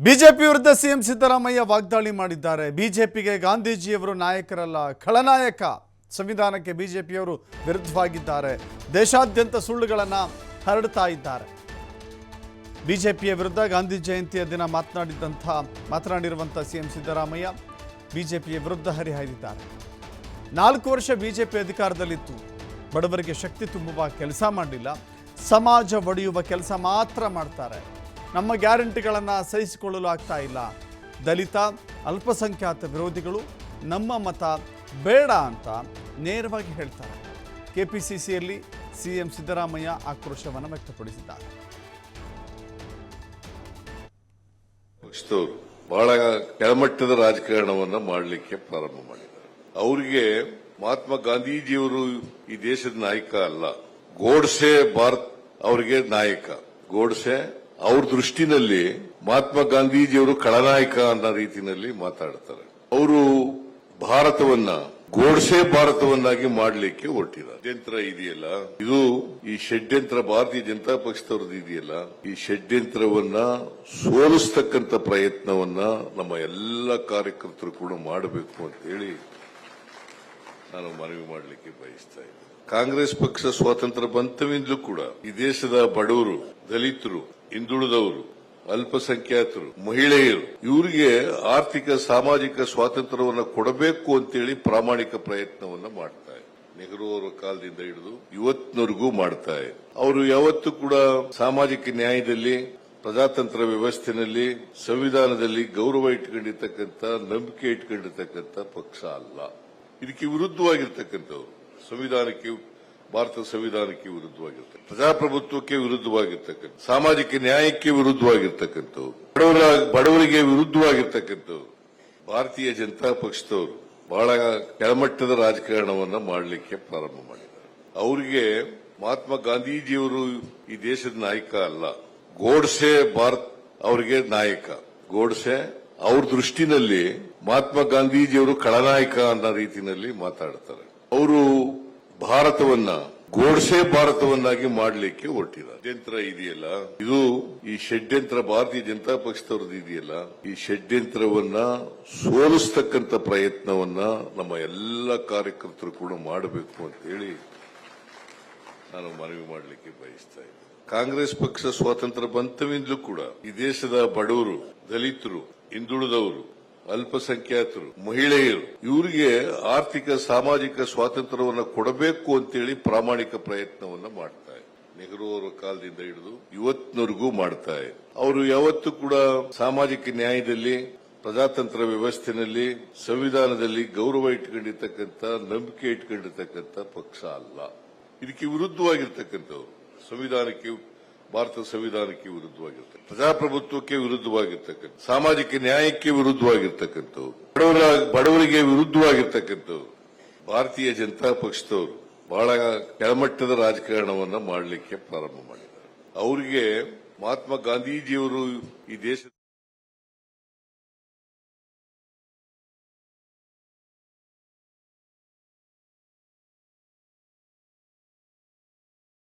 BJP ವಿರುದ್ಧ CM Siddaramaiah ವಾಗ್ದಾಳಿ ಮಾಡಿದ್ದಾರೆ. ಬಿಜೆಪಿಗೆ ಗಾಂಧೀಜಿಯವರು ನಾಯಕರಲ್ಲ, ಖಳನಾಯಕ ಸಂವಿಧಾನಕ್ಕೆ ಬಿಜೆಪಿಯವರು ವಿರುದ್ಧವಾಗಿದ್ದಾರೆ. ದೇಶಾದ್ಯಂತ ಸುಳ್ಳುಗಳನ್ನು ಹರಡ್ತಾ ಇದ್ದಾರೆ. ಬಿಜೆಪಿಯ ವಿರುದ್ಧ ಗಾಂಧಿ ಜಯಂತಿಯ ದಿನ ಮಾತನಾಡಿದಂಥ ಮಾತನಾಡಿರುವಂಥ ಸಿಎಂ ಸಿದ್ದರಾಮಯ್ಯ ಬಿಜೆಪಿಯ ವಿರುದ್ಧ ಹರಿಹಾಯ್ದಿದ್ದಾರೆ. ನಾಲ್ಕು ವರ್ಷ ಬಿಜೆಪಿ ಅಧಿಕಾರದಲ್ಲಿತ್ತು. ಬಡವರಿಗೆ ಶಕ್ತಿ ತುಂಬುವ ಕೆಲಸ ಮಾಡಲಿಲ್ಲ. ಸಮಾಜ ಒಡೆಯುವ ಕೆಲಸ ಮಾತ್ರ ಮಾಡ್ತಾರೆ. ನಮ್ಮ ಗ್ಯಾರಂಟಿಗಳನ್ನು ಸಹಿಸಿಕೊಳ್ಳಲು ಆಗ್ತಾ ಇಲ್ಲ. ದಲಿತ, ಅಲ್ಪಸಂಖ್ಯಾತ ವಿರೋಧಿಗಳು ನಮ್ಮ ಮತ ಬೇಡ ಅಂತ ನೇರವಾಗಿ ಹೇಳ್ತಾರೆ. ಕೆ ಪಿ ಸಿ ಸಿಯಲ್ಲಿ ಸಿ ಎಂ ಸಿದ್ದರಾಮಯ್ಯ ಆಕ್ರೋಶವನ್ನು ವ್ಯಕ್ತಪಡಿಸಿದ್ದಾರೆ. ಬಹಳ ಕೆಳಮಟ್ಟದ ರಾಜಕಾರಣವನ್ನು ಮಾಡಲಿಕ್ಕೆ ಪ್ರಾರಂಭ ಮಾಡಿದ್ದಾರೆ. ಅವರಿಗೆ ಮಹಾತ್ಮ ಗಾಂಧೀಜಿಯವರು ಈ ದೇಶದ ನಾಯಕ ಅಲ್ಲ. ಗೋಡ್ಸೆ ಭಾರತ್ ಅವರಿಗೆ ನಾಯಕ. ಗೋಡ್ಸೆ ಅವ್ರ ದೃಷ್ಟಿನಲ್ಲಿ ಮಹಾತ್ಮ ಗಾಂಧೀಜಿಯವರು ಖಳನಾಯಕ ಅನ್ನೋ ರೀತಿಯಲ್ಲಿ ಮಾತಾಡ್ತಾರೆ. ಅವರು ಭಾರತವನ್ನ ಗೋಡ್ಸೆ ಭಾರತವನ್ನಾಗಿ ಮಾಡಲಿಕ್ಕೆ ಹೊರಟಿದ್ದಾರೆ ಷಡ್ಯಂತ್ರ ಇದೆಯಲ್ಲ? ಇದು ಈ ಷಡ್ಯಂತ್ರ ಭಾರತೀಯ ಜನತಾ ಪಕ್ಷದವ್ರದ್ದು ಇದೆಯಲ್ಲ? ಈ ಷಡ್ಯಂತ್ರವನ್ನ ಸೋಲಿಸ್ತಕ್ಕಂಥ ಪ್ರಯತ್ನವನ್ನ ನಮ್ಮ ಎಲ್ಲ ಕಾರ್ಯಕರ್ತರು ಕೂಡ ಮಾಡಬೇಕು ಅಂತ ಹೇಳಿ ನಾನು ಮನವಿ ಮಾಡಲಿಕ್ಕೆ ಬಯಸ್ತಾ ಇದ್ದೇನೆ. ಕಾಂಗ್ರೆಸ್ ಪಕ್ಷ ಸ್ವಾತಂತ್ರ್ಯ ಬಂತವಿಂದಲೂ ಕೂಡ ಈ ದೇಶದ ಬಡವರು, ದಲಿತರು, ಹಿಂದುಳಿದವರು, ಅಲ್ಪಸಂಖ್ಯಾತರು, ಮಹಿಳೆಯರು, ಇವರಿಗೆ ಆರ್ಥಿಕ, ಸಾಮಾಜಿಕ ಸ್ವಾತಂತ್ರ್ಯವನ್ನು ಕೊಡಬೇಕು ಅಂತೇಳಿ ಪ್ರಾಮಾಣಿಕ ಪ್ರಯತ್ನವನ್ನ ಮಾಡ್ತಾರೆ ನೆಹರು ಅವರ ಕಾಲದಿಂದ ಹಿಡಿದು ಇವತ್ತಿನವರೆಗೂ ಮಾಡ್ತಾ ಇದೆ ಅವರು ಯಾವತ್ತೂ ಕೂಡ ಸಾಮಾಜಿಕ ನ್ಯಾಯದಲ್ಲಿ, ಪ್ರಜಾತಂತ್ರ ವ್ಯವಸ್ಥೆನಲ್ಲಿ, ಸಂವಿಧಾನದಲ್ಲಿ ಗೌರವ ಇಟ್ಕೊಂಡಿರ್ತಕ್ಕಂಥ, ನಂಬಿಕೆ ಇಟ್ಕೊಂಡಿರ್ತಕ್ಕಂಥ ಪಕ್ಷ ಅಲ್ಲ. ಇದಕ್ಕೆ ವಿರುದ್ಧವಾಗಿರ್ತಕ್ಕಂಥವ್ರು. ಸಂವಿಧಾನಕ್ಕೆ ಭಾರತ ಸಂವಿಧಾನಕ್ಕೆ ವಿರುದ್ಧವಾಗಿರ್ತಕ್ಕಂಥ ಪ್ರಜಾಪ್ರಭುತ್ವಕ್ಕೆ ವಿರುದ್ಧವಾಗಿರ್ತಕ್ಕಂಥ ಸಾಮಾಜಿಕ ನ್ಯಾಯಕ್ಕೆ ವಿರುದ್ಧವಾಗಿರ್ತಕ್ಕಂಥವ್ರು ಬಡವರ, ಬಡವರಿಗೆ ವಿರುದ್ಧವಾಗಿರ್ತಕ್ಕಂಥವ್ರು ಭಾರತೀಯ ಜನತಾ ಪಕ್ಷದವರು ಬಹಳ ಕೆಳಮಟ್ಟದ ರಾಜಕಾರಣವನ್ನು ಮಾಡಲಿಕ್ಕೆ ಪ್ರಾರಂಭ ಮಾಡಿದ್ದಾರೆ. ಅವರಿಗೆ ಮಹಾತ್ಮ ಗಾಂಧೀಜಿಯವರು ಈ ದೇಶದ ನಾಯಕ ಅಲ್ಲ. ಗೋಡ್ಸೆ ಭಾರತ್ ಅವರಿಗೆ ನಾಯಕ. ಗೋಡ್ಸೆ ಅವ್ರ ದೃಷ್ಟಿನಲ್ಲಿ ಮಹಾತ್ಮ ಗಾಂಧೀಜಿಯವರು ಖಳನಾಯಕ ಅನ್ನೋ ರೀತಿಯಲ್ಲಿ ಮಾತಾಡ್ತಾರೆ. ಅವರು ಭಾರತವನ್ನ ಗೋಡ್ಸೆ ಭಾರತವನ್ನಾಗಿ ಮಾಡಲಿಕ್ಕೆ ಹೊರಟಿದ್ದಾರೆ ಷಡ್ಯಂತ್ರ ಇದೆಯಲ್ಲ? ಇದು ಈ ಷಡ್ಯಂತ್ರ ಭಾರತೀಯ ಜನತಾ ಪಕ್ಷದವ್ರದ್ದು ಇದೆಯಲ್ಲ? ಈ ಷಡ್ಯಂತ್ರವನ್ನ ಸೋಲಿಸ್ತಕ್ಕಂಥ ಪ್ರಯತ್ನವನ್ನ ನಮ್ಮ ಎಲ್ಲ ಕಾರ್ಯಕರ್ತರು ಕೂಡ ಮಾಡಬೇಕು ಅಂತ ಹೇಳಿ ನಾನು ಮನವಿ ಮಾಡಲಿಕ್ಕೆ ಬಯಸ್ತಾ ಇದ್ದೇನೆ. ಕಾಂಗ್ರೆಸ್ ಪಕ್ಷ ಸ್ವಾತಂತ್ರ್ಯ ಬಂತವಿಂದಲೂ ಕೂಡ ಈ ದೇಶದ ಬಡವರು, ದಲಿತರು, ಹಿಂದುಳಿದವರು ಅಲ್ಪಸಂಖ್ಯಾತರು, ಮಹಿಳೆಯರು, ಇವರಿಗೆ ಆರ್ಥಿಕ, ಸಾಮಾಜಿಕ ಸ್ವಾತಂತ್ರ್ಯವನ್ನು ಕೊಡಬೇಕು ಅಂತೇಳಿ ಪ್ರಾಮಾಣಿಕ ಪ್ರಯತ್ನವನ್ನ ಮಾಡ್ತಾ ಇದೆ ನೆಹರು ಅವರ ಕಾಲದಿಂದ ಹಿಡಿದು ಇವತ್ತಿನವರೆಗೂ ಮಾಡ್ತಾ ಇದೆ ಅವರು ಯಾವತ್ತೂ ಕೂಡ ಸಾಮಾಜಿಕ ನ್ಯಾಯದಲ್ಲಿ, ಪ್ರಜಾತಂತ್ರ ವ್ಯವಸ್ಥೆನಲ್ಲಿ, ಸಂವಿಧಾನದಲ್ಲಿ ಗೌರವ ಇಟ್ಕೊಂಡಿರ್ತಕ್ಕಂಥ, ನಂಬಿಕೆ ಇಟ್ಕೊಂಡಿರ್ತಕ್ಕಂಥ ಪಕ್ಷ ಅಲ್ಲ. ಇದಕ್ಕೆ ವಿರುದ್ಧವಾಗಿರ್ತಕ್ಕಂಥವ್ರು. ಸಂವಿಧಾನಕ್ಕೆ ಭಾರತ ಸಂವಿಧಾನಕ್ಕೆ ವಿರುದ್ಧವಾಗಿರ್ತಕ್ಕಂಥ ಪ್ರಜಾಪ್ರಭುತ್ವಕ್ಕೆ ವಿರುದ್ಧವಾಗಿರ್ತಕ್ಕಂಥ ಸಾಮಾಜಿಕ ನ್ಯಾಯಕ್ಕೆ ವಿರುದ್ಧವಾಗಿರ್ತಕ್ಕಂಥವು ಬಡವರ, ಬಡವರಿಗೆ ವಿರುದ್ಧವಾಗಿರ್ತಕ್ಕಂಥವು ಭಾರತೀಯ ಜನತಾ ಪಕ್ಷದವರು ಬಹಳ ಕೆಳಮಟ್ಟದ ರಾಜಕಾರಣವನ್ನು ಮಾಡಲಿಕ್ಕೆ ಪ್ರಾರಂಭ ಮಾಡಿದ್ದಾರೆ. ಅವರಿಗೆ ಮಹಾತ್ಮ ಗಾಂಧೀಜಿಯವರು ಈ ದೇಶದ